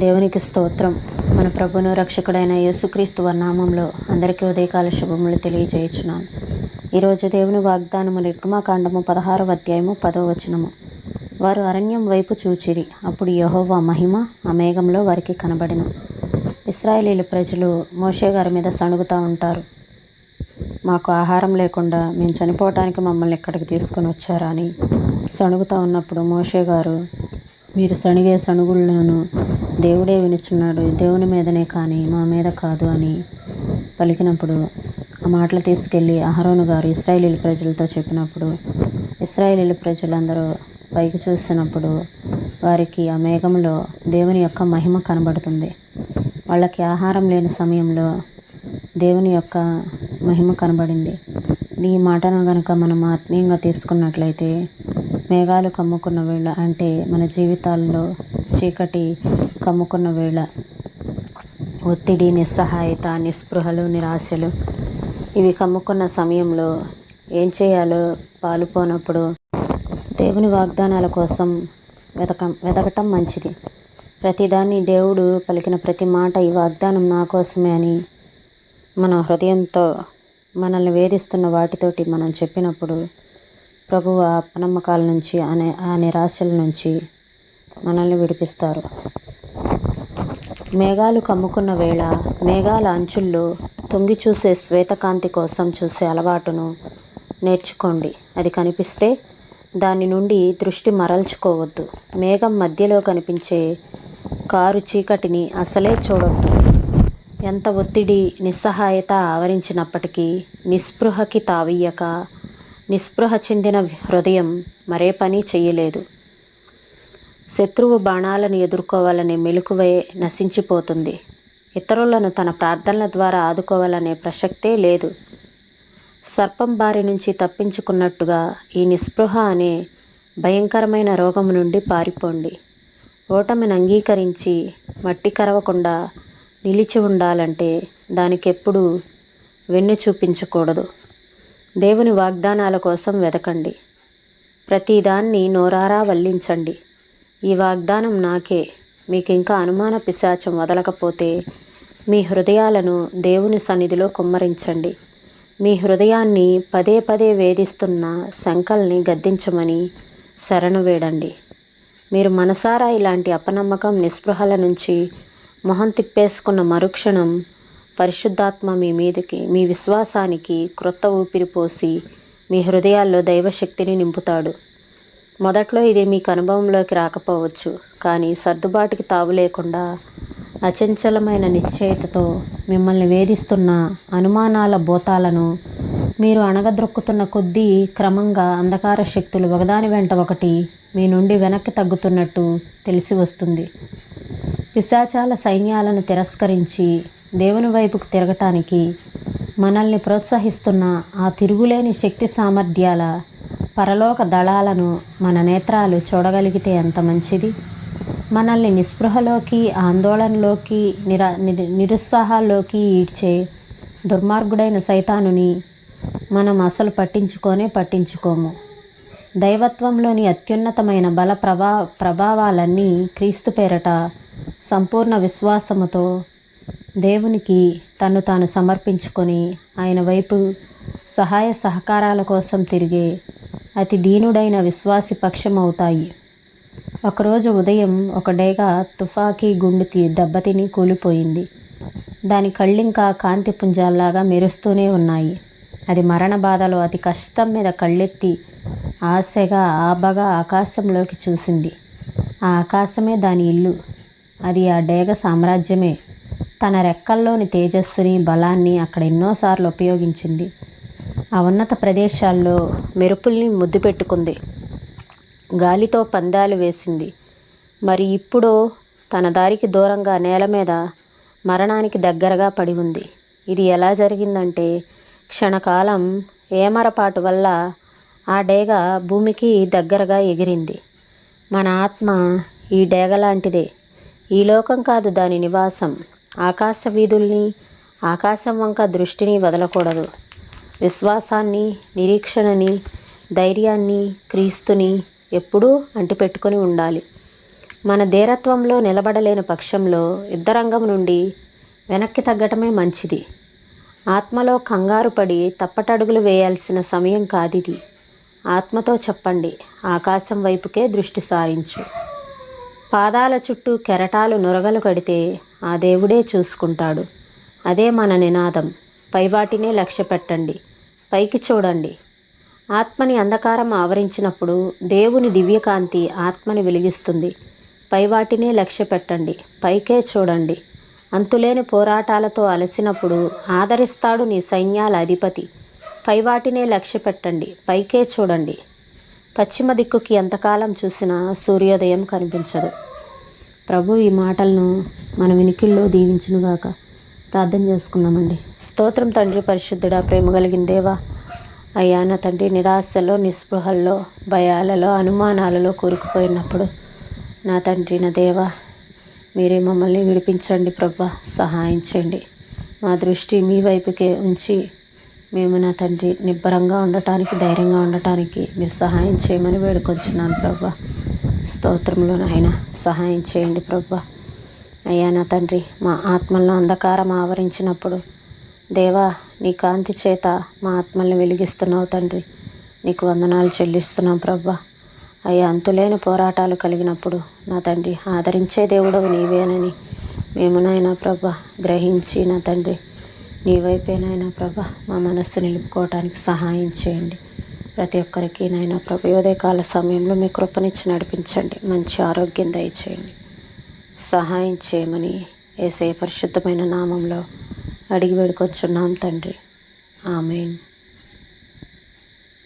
దేవునికి స్తోత్రం. మన ప్రభును రక్షకుడైన యేసుక్రీస్తు వారి నామంలో అందరికీ ఉదయకాల శుభములు తెలియజేయుచున్నాను. ఈరోజు దేవుని వాగ్దానము నిర్గమాకాండము పదహారవ అధ్యాయము పదో వచనము. వారు అరణ్యం వైపు చూచిరి అప్పుడు యహోవా మహిమ ఆ మేఘంలో వారికి కనబడిన. ఇస్రాయేలీలు ప్రజలు మోషే గారి మీద సణుగుతూ ఉంటారు. మాకు ఆహారం లేకుండా మేము చనిపోవటానికి మమ్మల్ని ఇక్కడికి తీసుకొని వచ్చారా అని సణుగుతూ ఉన్నప్పుడు మోషే గారు మీరు సణిగే సణుగులను దేవుడే వినుచున్నాడు. దేవుని మీదనే కానీ మా మీద కాదు అని పలికినప్పుడు ఆ మాటలు తీసుకెళ్ళి అహరోను గారు ఇస్రాయేలీల ప్రజలతో చెప్పినప్పుడు ఇస్రాయేలీల ప్రజలందరూ పైకి చూసినప్పుడు వారికి ఆ మేఘంలో దేవుని యొక్క మహిమ కనబడుతుంది. వాళ్ళకి ఆహారం లేని సమయంలో దేవుని యొక్క మహిమ కనబడింది. ఈ మాటను కనుక మనం ఆత్మీయంగా తీసుకున్నట్లయితే మేఘాలు కమ్ముకున్న వేళ అంటే మన జీవితాల్లో చీకటి కమ్ముకున్న వేళ ఒత్తిడి నిస్సహాయత నిస్పృహలు నిరాశలు ఇవి కమ్ముకున్న సమయంలో ఏం చేయాలో పాలుపోనప్పుడు దేవుని వాగ్దానాల కోసం వెతక వెతకటం మంచిది. ప్రతిదాన్ని దేవుడు పలికిన ప్రతి మాట ఈ వాగ్దానం నా కోసమే అని మన హృదయంతో మనల్ని వేధిస్తున్న వాటితోటి మనం చెప్పినప్పుడు ప్రభు ఆ అపనమ్మకాల నుంచి అనే ఆ నిరాశల నుంచి మనల్ని విడిపిస్తారు. మేఘాలు కమ్ముకున్న వేళ మేఘాల అంచుల్లో తొంగి చూసే శ్వేతకాంతి కోసం చూసే అలవాటును నేర్చుకోండి. అది కనిపిస్తే దాని నుండి దృష్టి మరల్చుకోవద్దు. మేఘం మధ్యలో కనిపించే కారు చీకటిని అసలే చూడొద్దు. ఎంత ఒత్తిడి నిస్సహాయత ఆవరించినప్పటికీ నిస్పృహకి తావీయక నిస్పృహ చెందిన హృదయం మరే పని చేయలేదు శత్రువు బాణాలను ఎదుర్కోవాలనే మెలకువే నశించిపోతుంది. ఇతరులను తన ప్రార్థనల ద్వారా ఆదుకోవాలనే ప్రసక్తే లేదు. సర్పం బారి నుంచి తప్పించుకున్నట్టుగా ఈ నిస్పృహ అనే భయంకరమైన రోగం నుండి పారిపోండి. ఓటమిని అంగీకరించి మట్టి కరవకుండా నిలిచి ఉండాలంటే దానికెప్పుడు వెన్ను చూపించకూడదు. దేవుని వాగ్దానాల కోసం వెతకండి ప్రతిదాన్ని నోరారా వల్లించండి. ఈ వాగ్దానం నాకే. మీకు ఇంకా అనుమాన పిశాచం వదలకపోతే మీ హృదయాలను దేవుని సన్నిధిలో కుమ్మరించండి. మీ హృదయాన్ని పదే పదే వేధిస్తున్న శంకల్ని గద్దించమని శరణు వేడండి. మీరు మనసారా ఇలాంటి అపనమ్మకం నిస్పృహల నుంచి మొహం తిప్పేసుకున్న మరుక్షణం పరిశుద్ధాత్మ మీ మీదకి మీ విశ్వాసానికి క్రొత్త ఊపిరి పోసి మీ హృదయాల్లో దైవశక్తిని నింపుతాడు. మొదట్లో ఇది మీకు అనుభవంలోకి రాకపోవచ్చు కానీ సర్దుబాటుకి తావు లేకుండా అచంచలమైన నిశ్చయతతో మిమ్మల్ని వేధిస్తున్న అనుమానాల భూతాలను మీరు అణగద్రొక్కుతున్న కొద్దీ క్రమంగా అంధకార శక్తులు ఒకదాని వెంట ఒకటి మీ నుండి వెనక్కి తగ్గుతున్నట్టు తెలిసి వస్తుంది. పిశాచాల సైన్యాలను తిరస్కరించి దేవుని వైపుకు తిరగటానికి మనల్ని ప్రోత్సహిస్తున్న ఆ తిరుగులేని శక్తి సామర్థ్యాల పరలోక దళాలను మన నేత్రాలు చూడగలిగితే ఎంత మంచిది? మనల్ని నిస్పృహలోకి ఆందోళనలోకి నిరా నిరుత్సాహాల్లోకి ఈడ్చే దుర్మార్గుడైన సైతానుని మనం అసలు పట్టించుకోనే పట్టించుకోము. దైవత్వంలోని అత్యున్నతమైన బల ప్రభా ప్రభావాలన్నీ క్రీస్తు పేరట సంపూర్ణ విశ్వాసముతో దేవునికి తను తాను సమర్పించుకొని ఆయన వైపు సహాయ సహకారాల కోసం తిరిగే అతి దీనుడైన విశ్వాసి పక్షం అవుతాయి ఒకరోజు ఉదయం ఒక డేగ తుఫాకీ గుండుకి దెబ్బతిని కూలిపోయింది. దాని కళ్ళింకా కాంతి పుంజాల్లాగా మెరుస్తూనే ఉన్నాయి. అది మరణ బాధలో అతి కష్టం మీద కళ్ళెత్తి ఆశగా ఆబగా ఆకాశంలోకి చూసింది. ఆ ఆకాశమే దాని ఇల్లు. అది ఆ డేగ సామ్రాజ్యమే. తన రెక్కల్లోని తేజస్సుని బలాన్ని అక్కడ ఎన్నోసార్లు ఉపయోగించింది. ఆ ఉన్నత ప్రదేశాల్లో మెరుపుల్ని ముద్దు పెట్టుకుంది. గాలితో పందాలు వేసింది. మరి ఇప్పుడు తన దారికి దూరంగా నేల మీద మరణానికి దగ్గరగా పడి ఉంది. ఇది ఎలా జరిగిందంటే క్షణకాలం ఏమరపాటు వల్ల ఆ డేగ భూమికి దగ్గరగా ఎగిరింది. మన ఆత్మ ఈ డేగ లాంటిదే. ఈ లోకం కాదు దాని నివాసం. ఆకాశ వీధుల్ని ఆకాశం వంక దృష్టిని వదలకూడదు. విశ్వాసాన్ని నిరీక్షణని ధైర్యాన్ని క్రీస్తుని ఎప్పుడూ అంటిపెట్టుకొని ఉండాలి. మన ధీరత్వంలో నిలబడలేని పక్షంలో యుద్ధరంగం నుండి వెనక్కి తగ్గటమే మంచిది. ఆత్మలో కంగారు పడి తప్పటడుగులు వేయాల్సిన సమయం కాదిది. ఆత్మతో చెప్పండి ఆకాశం వైపుకే దృష్టి సారించు. పాదాల చుట్టూ కెరటాలు నొరగలు కడితే ఆ దేవుడే చూసుకుంటాడు. అదే మన నినాదం. పైవాటినే లక్ష్య పెట్టండి పైకి చూడండి. ఆత్మని అంధకారం ఆవరించినప్పుడు దేవుని దివ్యకాంతి ఆత్మని వెలిగిస్తుంది. పైవాటినే లక్ష్య పెట్టండి. పైకే చూడండి. అంతులేని పోరాటాలతో అలసినప్పుడు ఆదరిస్తాడు నీ సైన్యాల అధిపతి. పైవాటినే లక్ష్య పెట్టండి. పైకే చూడండి. పశ్చిమ దిక్కుకి ఎంతకాలం చూసినా సూర్యోదయం కనిపించదు. ప్రభు ఈ మాటలను మన వినికిల్లో దీవించునుగాక. ప్రార్థన చేసుకుందామండి. స్తోత్రం తండ్రి పరిశుద్ధుడా ప్రేమ కలిగిన దేవా. అయ్యా నా తండ్రి నిరాశలో నిస్పృహల్లో భయాలలో అనుమానాలలో కూరుకుపోయినప్పుడు నా తండ్రి నా దేవా మీరే మమ్మల్ని విడిపించండి ప్రభా సహాయం చేయండి. మా దృష్టి మీ వైపుకే ఉంచి మేము నా తండ్రి నిబ్బరంగా ఉండటానికి ధైర్యంగా ఉండటానికి మీరు సహాయం చేయమని వేడుకొంచున్నాను ప్రభా. స్తోత్రంలో నాయన సహాయం చేయండి ప్రభా. అయ్యా నా తండ్రి మా ఆత్మల్లో అంధకారం ఆవరించినప్పుడు దేవా నీ కాంతి చేత మా ఆత్మల్ని వెలిగిస్తున్నావు తండ్రి. నీకు వందనాలు చెల్లిస్తున్నాం ప్రభా. అయ్యా అంతులేని పోరాటాలు కలిగినప్పుడు నా తండ్రి ఆదరించే దేవుడవు నీవేనని మేము నాయన ప్రభ గ్రహించి నా తండ్రి. నీ వైపేనాయన ప్రభ మా మనస్సు నిలుపుకోవటానికి సహాయం చేయండి. ప్రతి ఒక్కరికి నాయన ప్రభ ఉదయకాల సమయంలో మీ కృపనిచ్చి నడిపించండి. మంచి ఆరోగ్యం దయచేయండి. సహాయం చేయమని ఏసే పరిశుద్ధమైన నామంలో అడిగి వేడుకొచ్చున్నాం తండ్రి. ఆమెన్.